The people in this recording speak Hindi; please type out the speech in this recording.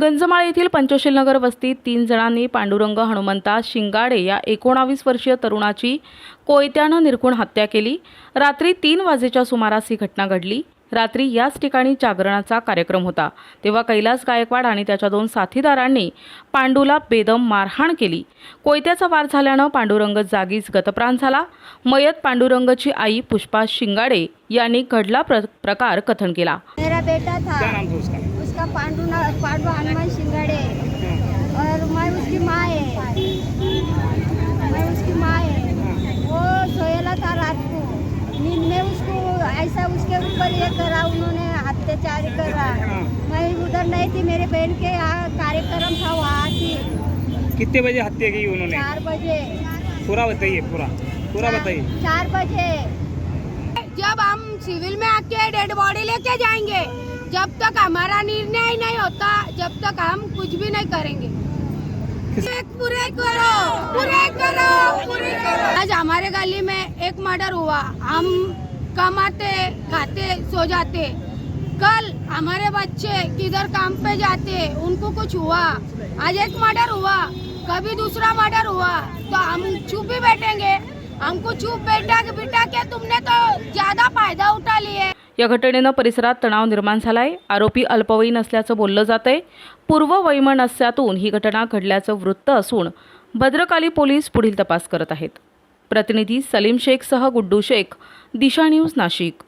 गंजमाळ येथील पंचशील नगर वस्तीत तीन जणांनी पांडुरंग हनुमंता शिंगाडे या एकोणावीस वर्षीय तरुणाची कोयत्यानं निरखून हत्या केली. रात्री तीन वाजेच्या सुमारास ही घटना घडली. रात्री याच ठिकाणी जागरणाचा कार्यक्रम होता. तेव्हा कैलास गायकवाड आणि त्याच्या दोन साथीदारांनी पांडूला बेदम मारहाण केली. कोयत्याचा वार झाल्यानं पांडुरंग जागीच गतप्राण झाला. मयत पांडुरंगची आई पुष्पा शिंगाडे यांनी घडला प्र प्रकार कथन केला. मेरा बेटा था। उसका पांडू ना- पांडू हनुमान शिंगाड़े और मैं उसकी माँ है। मैं उसकी माँ है। वो सोएला था रात को। नींद में उसको ऐसा उसके ऊपर ये करा उन्होंने अत्याचार करा। मैं उधर नहीं थी मेरे बहन के यहाँ कार्यक्रम था वहाँ थी। कितने बजे हत्या की उन्होंने? चार बजे। पूरा बताइए पूरा। पूरा बताइए। चार बजे। जब हम सिविल में आके डेड बॉडी लेके जाएँगे जब तक हमारा निर्णय नहीं होता जब तक हम कुछ भी नहीं करेंगे। पूरे करो पूरे करो पूरे करो। आज हमारे गली में एक मर्डर हुआ। हम कमाते खाते सो जाते। कल हमारे बच्चे किधर काम पे जाते उनको कुछ हुआ। आज एक मर्डर हुआ कभी दूसरा मर्डर हुआ। तो हम चुप ही बैठेंगे। हमको चुप बैठा के बिठा के तुमने तो ज़्यादा फ़ायदा उठा लिए। या घटनेनं परिसरात तणाव निर्माण झालाय. आरोपी अल्पवयीन असल्याचं बोललं जातंय. पूर्व वैमनस्यातून ही घटना घडल्याचं वृत्त असून भद्रकाली पोलीस पुढील तपास करत आहेत. प्रतिनिधी सलीम शेखसह गुड्डू शेख दिशा न्यूज नाशिक.